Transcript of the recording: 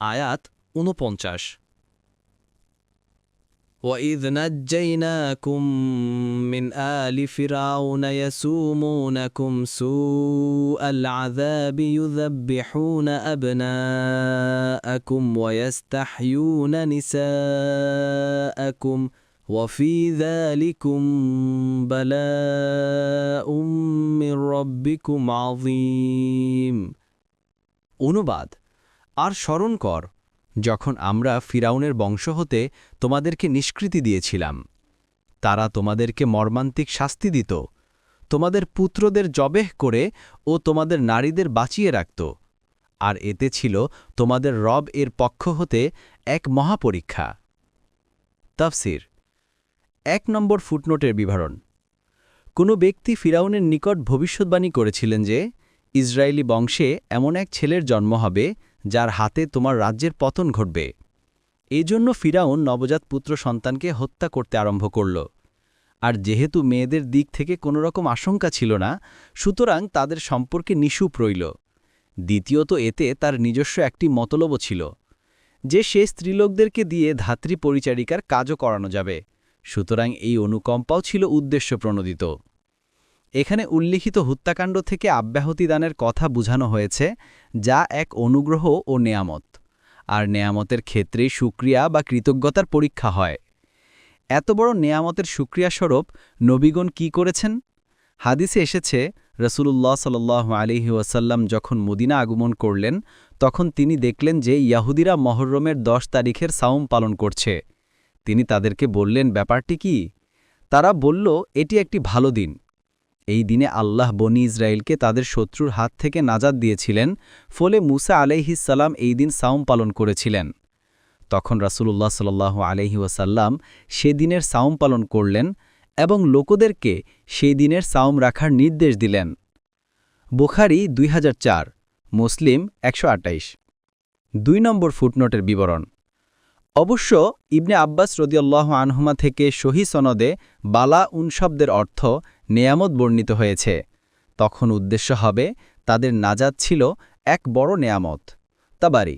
আয়াত উনপঞ্চাশ وَإِذْ نَجَّيْنَاكُمْ مِنْ آلِ فِرْعَوْنَ يَسُومُونَكُمْ سُوءَ الْعَذَابِ يُذَبِّحُونَ أَبْنَاءَكُمْ وَيَسْتَحْيُونَ نِسَاءَكُمْ وَفِي ذَلِكُمْ بَلَاءٌ مِّن رَّبِّكُمْ عَظِيمٌ অনুবাদ আর স্মরণ কর, যখন আমরা ফিরাউনের বংশ হতে তোমাদেরকে নিষ্কৃতি দিয়েছিলাম। তারা তোমাদেরকে মর্মান্তিক শাস্তি দিত, তোমাদের পুত্রদের জবেহ করে ও তোমাদের নারীদের বাঁচিয়ে রাখত। আর এতে ছিল তোমাদের রব এর পক্ষ হতে এক মহাপরীক্ষা। তাফসির, এক নম্বর ফুটনোটের বিবরণ। কোনো ব্যক্তি ফিরাউনের নিকট ভবিষ্যৎবাণী করেছিলেন যে, ইসরায়েলি বংশে এমন এক ছেলের জন্ম হবে যার হাতে তোমার রাজ্যের পতন ঘটবে। এজন্য ফিরাউন নবজাত পুত্র সন্তানকে হত্যা করতে আরম্ভ করল। আর যেহেতু মেয়েদের দিক থেকে কোনো রকম আশঙ্কা ছিল না, সুতরাং তাদের সম্পর্কে নিশুপ রইল। দ্বিতীয়ত এতে তার নিজস্ব একটি মতলবও ছিল, যে সে স্ত্রীলোকদেরকে দিয়ে ধাত্রী পরিচারিকার কাজও করানো যাবে। সুতরাং এই অনুকম্পাও ছিল উদ্দেশ্য প্রণোদিত। এখানে উল্লিখিত হত্যাকাণ্ড থেকে আব্যাহতি দানের কথা বুঝানো হয়েছে, যা এক অনুগ্রহ ও নেয়ামত। আর নেয়ামতের ক্ষেত্রে সুক্রিয়া বা কৃতজ্ঞতার পরীক্ষা হয়। এত বড় নেয়ামতের সুক্রিয়াস্বরূপ নবীগণ কি করেছেন? হাদিসে এসেছে, রসুলুল্লাহ সাল আলিহি ওয়াসাল্লাম যখন মদিনা আগমন করলেন, তখন তিনি দেখলেন যে ইয়াহুদিরা মহরমের দশ তারিখের সাউম পালন করছে। তিনি তাদেরকে বললেন, ব্যাপারটি কি? তারা বলল, এটি একটি ভালো দিন। এই দিনে আল্লাহ বনি ইসরায়েলকে তাদের শত্রুর হাত থেকে নাজাদ দিয়েছিলেন, ফলে মুসা আলাইহিসাল্লাম এই দিন সাউম পালন করেছিলেন। তখন রাসূলুল্লাহ সাল্লাহ আলহি ওয়াসাল্লাম সেদিনের সাউম পালন করলেন এবং লোকদেরকে সেই দিনের সাউম রাখার নির্দেশ দিলেন। বুখারি দুই মুসলিম একশো দুই নম্বর ফুটনোটের বিবরণ। অবশ্য ইবনে আব্বাস রদিয়াল্লাহ আনহুমা থেকে সহি সনদে বালা উন শব্দের অর্থ নেয়ামত বর্ণিত হয়েছে। তখন উদ্দেশ্য হবে তাদের নাজাত ছিল এক বড় নেয়ামত। তাবারি